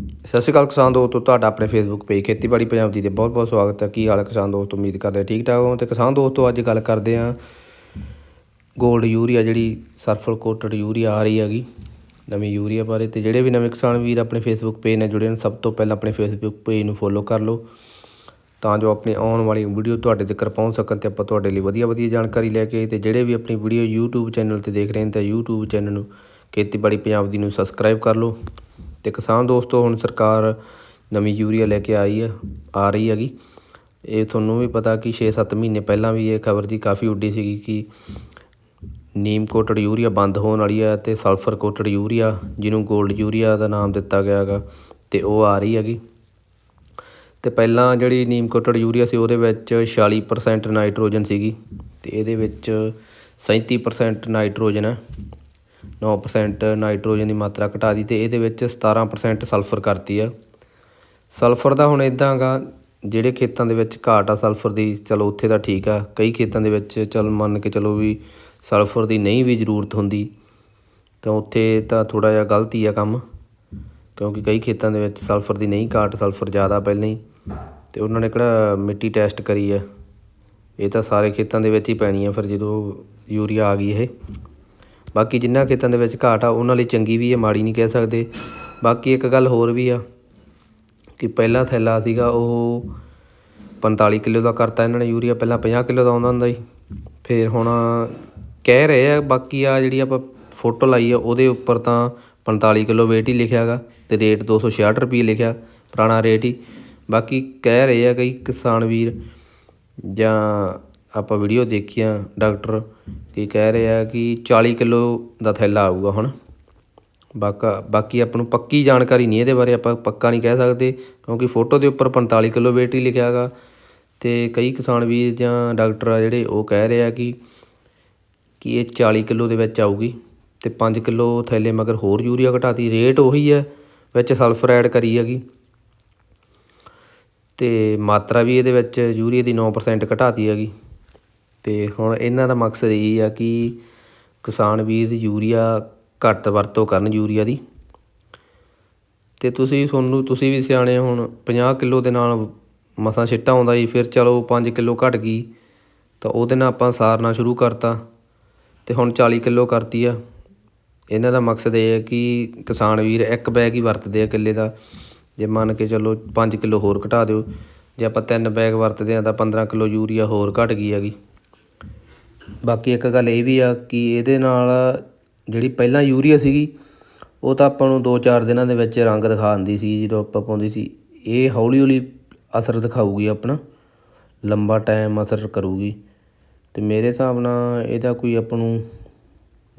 ਸਤਿ ਸ਼੍ਰੀ ਅਕਾਲ ਕਿਸਾਨ ਦੋਸਤੋ, ਤੁਹਾਡਾ ਆਪਣੇ ਫੇਸਬੁੱਕ ਪੇਜ ਖੇਤੀਬਾੜੀ ਪੰਜਾਬ ਦੀ ਤੇ ਬਹੁਤ ਬਹੁਤ ਸਵਾਗਤ ਹੈ। ਕੀ ਹਾਲ ਕਿਸਾਨ ਦੋਸਤੋ? ਉਮੀਦ ਕਰਦੇ ਠੀਕ ਠਾਕ ਹੋ। ਤੇ ਕਿਸਾਨ ਦੋਸਤੋ, ਅੱਜ ਗੱਲ ਕਰਦੇ ਹਾਂ ਗੋਲਡ ਯੂਰੀਆ ਜਿਹੜੀ ਸਰਫਲ ਕੋਟਡ ਯੂਰੀਆ ਆ ਰਹੀ ਹੈਗੀ, ਨਵੀਂ ਯੂਰੀਆ ਬਾਰੇ। ਤੇ ਜਿਹੜੇ ਵੀ ਨਵੇਂ ਕਿਸਾਨ ਵੀਰ ਆਪਣੇ ਫੇਸਬੁੱਕ ਪੇਜ ਨਾਲ ਜੁੜੇ ਨੇ, ਸਭ ਤੋਂ ਪਹਿਲਾਂ ਆਪਣੇ ਫੇਸਬੁੱਕ ਪੇਜ ਨੂੰ ਫੋਲੋ ਕਰ ਲਓ, ਤਾਂ ਜੋ ਆਪਣੀ ਆਉਣ ਵਾਲੀ ਵੀਡੀਓ ਤੁਹਾਡੇ ਤੱਕ ਪਹੁੰਚ ਸਕਣ ਤੇ ਆਪਾਂ ਤੁਹਾਡੇ ਲਈ ਵਧੀਆ ਵਧੀਆ ਜਾਣਕਾਰੀ ਲੈ ਕੇ ਆਏ ਤੇ ਜਿਹੜੇ ਵੀ ਆਪਣੀ ਵੀਡੀਓ YouTube ਚੈਨਲ ਤੇ ਦੇਖ ਰਹੇ ਨੇ, ਤਾਂ YouTube ਚੈਨਲ ਨੂੰ ਖੇਤੀਬਾੜੀ ਪੰਜਾਬ ਦੀ ਨੂੰ ਸਬਸਕ੍ਰਾਈਬ ਕਰ ਲਓ। ਅਤੇ ਕਿਸਾਨ ਦੋਸਤੋ, ਹੁਣ ਸਰਕਾਰ ਨਵੀਂ ਯੂਰੀਆ ਲੈ ਕੇ ਆਈ ਹੈ, ਆ ਰਹੀ ਹੈਗੀ। ਇਹ ਤੁਹਾਨੂੰ ਵੀ ਪਤਾ ਕਿ 6-7 ਮਹੀਨੇ ਪਹਿਲਾਂ ਵੀ ਇਹ ਖਬਰ ਜੀ ਕਾਫੀ ਉੱਡੀ ਸੀਗੀ ਕਿ ਨੀਮ ਕੋਟਡ ਯੂਰੀਆ ਬੰਦ ਹੋਣ ਵਾਲੀ ਹੈ ਅਤੇ ਸਲਫਰ ਕੋਟਡ ਯੂਰੀਆ, ਜਿਹਨੂੰ 골ਡ ਯੂਰੀਆ ਦਾ ਨਾਮ ਦਿੱਤਾ ਗਿਆ ਹੈਗਾ, ਤੇ ਉਹ ਆ ਰਹੀ ਹੈਗੀ। ਤੇ ਪਹਿਲਾਂ ਜਿਹੜੀ ਨੀਮ ਕੋਟਡ ਯੂਰੀਆ ਸੀ, ਉਹਦੇ ਵਿੱਚ 46% ਨਾਈਟ੍ਰੋਜਨ ਸੀਗੀ, ਤੇ ਇਹਦੇ ਵਿੱਚ 37% ਨਾਈਟ੍ਰੋਜਨ ਹੈ। 9% ਨਾਈਟ੍ਰੋਜਨ ਦੀ ਮਾਤਰਾ ਘਟਾ ਦੀ ਤੇ ਇਹਦੇ ਵਿੱਚ 17% ਸਲਫਰ ਕਰਤੀ ਆ। ਸਲਫਰ ਦਾ ਹੁਣ ਇਦਾਂ ਗਾ ਜਿਹੜੇ ਖੇਤਾਂ ਦੇ ਵਿੱਚ ਘਾਟ ਆ ਸਲਫਰ ਦੀ, ਚਲੋ ਉੱਥੇ ਤਾਂ ਠੀਕ ਆ। ਕਈ ਖੇਤਾਂ ਦੇ ਵਿੱਚ ਚਲ ਮੰਨ ਕੇ ਚਲੋ ਵੀ ਸਲਫਰ ਦੀ ਨਹੀਂ ਵੀ ਜ਼ਰੂਰਤ ਹੁੰਦੀ, ਤਾਂ ਉੱਥੇ ਤਾਂ ਥੋੜਾ ਜਿਹਾ ਗਲਤੀ ਆ ਕੰਮ, ਕਿਉਂਕਿ ਕਈ ਖੇਤਾਂ ਦੇ ਵਿੱਚ ਸਲਫਰ ਦੀ ਨਹੀਂ, ਘਾਟ ਸਲਫਰ ਜ਼ਿਆਦਾ ਪਹਿਲਾਂ ਹੀ, ਤੇ ਉਹਨਾਂ ਨੇ ਕਿਹੜਾ ਮਿੱਟੀ ਟੈਸਟ ਕਰੀ ਆ। ਇਹ ਤਾਂ ਸਾਰੇ ਖੇਤਾਂ ਦੇ ਵਿੱਚ ਹੀ ਪੈਣੀ ਆ, ਫਿਰ ਜਦੋਂ ਯੂਰੀਆ ਆ ਗਈ ਇਹ। ਬਾਕੀ ਜਿੰਨਾ ਖੇਤਾਂ ਦੇ ਵਿੱਚ ਘਾਟ ਆ, ਉਹਨਾਂ ਲਈ ਚੰਗੀ ਵੀ ਹੈ ਮਾੜੀ ਨਹੀਂ ਕਹਿ ਸਕਦੇ। ਬਾਕੀ ਇੱਕ ਗੱਲ ਹੋਰ ਵੀ ਆ, ਕਿ ਪਹਿਲਾ ਥੈਲਾ ਸੀਗਾ ਉਹ 45 ਕਿਲੋ ਦਾ ਕਰਤਾ ਇਹਨਾਂ ਨੇ, ਯੂਰੀਆ ਪਹਿਲਾਂ 50 ਕਿਲੋ ਦਾ ਆਉਂਦਾ ਹੁੰਦਾ ਸੀ। ਫਿਰ ਹੁਣ ਕਹਿ ਰਹੇ ਆ, ਬਾਕੀ ਆ ਜਿਹੜੀ ਆਪਾਂ ਫੋਟੋ ਲਾਈ ਆ, ਉਹਦੇ ਉੱਪਰ ਤਾਂ 45 ਕਿਲੋ weight ਹੀ ਲਿਖਿਆਗਾ ਤੇ ਰੇਟ 266 ਰੁਪਏ ਲਿਖਿਆ, ਪੁਰਾਣਾ ਰੇਟ ਹੀ। ਬਾਕੀ ਕਹਿ ਰਹੇ ਆ ਕਈ ਕਿਸਾਨ ਵੀਰ ਜਾਂ ਆਪਾਂ ਵੀਡੀਓ ਦੇਖੀਆਂ, ਡਾਕਟਰ ਕੀ ਕਹਿ ਰਹੇ ਆ ਕਿ 40 ਕਿਲੋ ਦਾ ਥੈਲਾ ਆਊਗਾ ਹੁਣ। ਬਾਕਾ, ਬਾਕੀ ਆਪਾਂ ਨੂੰ ਪੱਕੀ ਜਾਣਕਾਰੀ ਨਹੀਂ ਇਹਦੇ ਬਾਰੇ ਆਪਾਂ ਪੱਕਾ ਨਹੀਂ ਕਹਿ ਸਕਦੇ, ਕਿਉਂਕਿ ਫੋਟੋ ਦੇ ਉੱਪਰ 45 ਕਿਲੋ weight ਹੀ ਲਿਖਿਆ ਹੈਗਾ। ਤੇ ਕਈ ਕਿਸਾਨ ਵੀਰ ਜਾਂ ਡਾਕਟਰ ਆ ਜਿਹੜੇ ਉਹ ਕਹਿ ਰਹੇ ਆ ਕਿ ਕਿ ਇਹ 40 ਕਿਲੋ ਦੇ ਵਿੱਚ ਆਊਗੀ ਤੇ 5 ਕਿਲੋ ਥੈਲੇ ਮਗਰ ਹੋਰ ਯੂਰੀਆ ਘਟਾਤੀ। ਰੇਟ ਉਹੀ ਹੈ, ਵਿੱਚ ਸਲਫਰ ਐਡ ਕਰੀ ਹੈਗੀ। ਤੇ ਮਾਤਰਾ ਵੀ ਇਹਦੇ ਵਿੱਚ ਯੂਰੀਆ ਦੀ 9% ਘਟਾਤੀ ਹੈਗੀ। ਅਤੇ ਹੁਣ ਇਹਨਾਂ ਦਾ ਮਕਸਦ ਇਹ ਆ ਕਿ ਕਿਸਾਨ ਵੀਰ ਯੂਰੀਆ ਘੱਟ ਵਰਤੋਂ ਕਰਨ ਯੂਰੀਆ ਦੀ। ਅਤੇ ਤੁਸੀਂ ਤੁਹਾਨੂੰ, ਤੁਸੀਂ ਵੀ ਸਿਆਣੇ ਹੁਣ 50 ਕਿਲੋ ਦੇ ਨਾਲ ਮਸਾਂ ਛਿੱਟਾ ਆਉਂਦਾ ਜੀ, ਫਿਰ ਚਲੋ ਪੰਜ ਕਿਲੋ ਘਟ ਗਈ, ਤਾਂ ਉਹਦੇ ਨਾਲ ਆਪਾਂ ਸਾਰਨਾ ਸ਼ੁਰੂ ਕਰਤਾ। ਤੇ ਹੁਣ 40 ਕਿਲੋ ਕਰਤੀ ਆ। ਇਹਨਾਂ ਦਾ ਮਕਸਦ ਇਹ ਹੈ ਕਿ ਕਿਸਾਨ ਵੀਰ ਇੱਕ ਬੈਗ ਹੀ ਵਰਤਦੇ ਆ ਕਿੱਲੇ ਦਾ। ਜੇ ਮੰਨ ਕੇ ਚਲੋ 5 ਕਿਲੋ ਹੋਰ ਘਟਾ ਦਿਓ, ਜੇ ਆਪਾਂ ਤਿੰਨ ਬੈਗ ਵਰਤਦੇ ਆ ਤਾਂ 15 ਕਿਲੋ ਯੂਰੀਆ ਹੋਰ ਘਟ ਗਈ ਹੈਗੀ। ਬਾਕੀ ਇੱਕ ਗੱਲ ਇਹ ਵੀ ਆ ਕਿ ਇਹਦੇ ਨਾਲ ਜਿਹੜੀ ਪਹਿਲਾਂ ਯੂਰੀਆ ਸੀਗੀ, ਉਹ ਤਾਂ ਆਪਾਂ ਨੂੰ 2-4 ਦਿਨਾਂ ਦੇ ਵਿੱਚ ਰੰਗ ਦਿਖਾ ਦਿੰਦੀ ਸੀ, ਜਦੋਂ ਆਪਾਂ ਪਾਉਂਦੇ ਸੀ। ਇਹ ਹੌਲੀ ਹੌਲੀ ਅਸਰ ਦਿਖਾਊਗੀ ਆਪਣਾ, ਲੰਬਾ ਟਾਈਮ ਅਸਰ ਕਰੂਗੀ। ਤੇ ਮੇਰੇ ਹਿਸਾਬ ਨਾਲ ਇਹਦਾ ਕੋਈ ਆਪਾਂ ਨੂੰ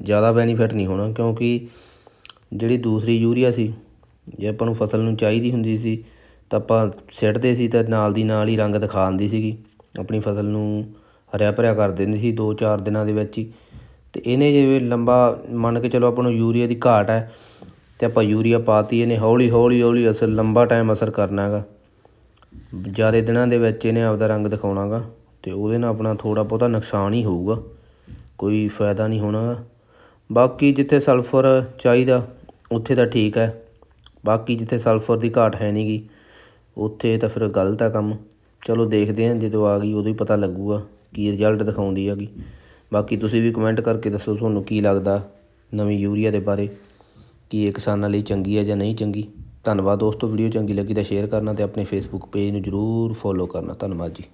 ਜ਼ਿਆਦਾ ਬੈਨੀਫਿਟ ਨਹੀਂ ਹੋਣਾ, ਕਿਉਂਕਿ ਜਿਹੜੀ ਦੂਸਰੀ ਯੂਰੀਆ ਸੀ, ਜੇ ਆਪਾਂ ਨੂੰ ਫਸਲ ਨੂੰ ਚਾਹੀਦੀ ਹੁੰਦੀ ਸੀ, ਤਾਂ ਆਪਾਂ ਸਿੱਟਦੇ ਸੀ ਤਾਂ ਨਾਲ ਦੀ ਨਾਲ ਹੀ ਰੰਗ ਦਿਖਾ ਦਿੰਦੀ ਸੀਗੀ, ਆਪਣੀ ਫਸਲ ਨੂੰ। ਹਰਿਆ ਭਰਿਆ ਕਰ ਦਿੰਦੀ ਸੀ 2-4 ਦਿਨਾਂ ਦੇ ਵਿੱਚ ਹੀ। ਅਤੇ ਇਹਨੇ ਜਿਵੇਂ ਲੰਬਾ ਮੰਨ ਕੇ ਚਲੋ ਆਪਾਂ ਨੂੰ ਯੂਰੀਆ ਦੀ ਘਾਟ ਹੈ ਅਤੇ ਆਪਾਂ ਯੂਰੀਆ ਪਾਤੀ, ਇਹਨੇ ਹੌਲੀ ਹੌਲੀ ਹੌਲੀ ਅਸਰ ਲੰਬਾ ਟਾਈਮ ਅਸਰ ਕਰਨਾ ਹੈਗਾ। ਜ਼ਿਆਦਾ ਦਿਨਾਂ ਦੇ ਵਿੱਚ ਇਹਨੇ ਆਪਦਾ ਰੰਗ ਦਿਖਾਉਣਾ ਗਾ ਅਤੇ ਉਹਦੇ ਨਾਲ ਆਪਣਾ ਥੋੜ੍ਹਾ ਬਹੁਤਾ ਨੁਕਸਾਨ ਹੀ ਹੋਊਗਾ, ਕੋਈ ਫਾਇਦਾ ਨਹੀਂ ਹੋਣਾ ਗਾ ਬਾਕੀ ਜਿੱਥੇ ਸਲਫਰ ਚਾਹੀਦਾ, ਉੱਥੇ ਤਾਂ ਠੀਕ ਹੈ। ਬਾਕੀ ਜਿੱਥੇ ਸਲਫਰ ਦੀ ਘਾਟ ਹੈ ਨਹੀਂਗੀ ਉੱਥੇ ਤਾਂ ਫਿਰ ਗਲਤ ਆ ਕੰਮ। ਚਲੋ ਦੇਖਦੇ ਹਾਂ, ਜਦੋਂ ਆ ਗਈ ਉਦੋਂ ਹੀ ਪਤਾ ਲੱਗੂਗਾ। ਕੀ ਰਿਜ਼ਲਟ ਦਿਖਾਉਂਦੀ ਹੈਗੀ। ਬਾਕੀ ਤੁਸੀਂ ਵੀ ਕਮੈਂਟ ਕਰਕੇ ਦੱਸੋ ਤੁਹਾਨੂੰ ਕੀ ਲੱਗਦਾ ਨਵੀਂ ਯੂਰੀਆ ਦੇ ਬਾਰੇ, ਕੀ ਇਹ ਕਿਸਾਨਾਂ ਲਈ ਚੰਗੀ ਹੈ ਜਾਂ ਨਹੀਂ ਚੰਗੀ। ਧੰਨਵਾਦ ਦੋਸਤੋ ਵੀਡੀਓ ਚੰਗੀ ਲੱਗੀ ਤਾਂ ਸ਼ੇਅਰ ਕਰਨਾ ਤੇ ਆਪਣੇ ਫੇਸਬੁੱਕ ਪੇਜ ਨੂੰ ਜਰੂਰ ਫੋਲੋ ਕਰਨਾ। ਧੰਨਵਾਦ ਜੀ।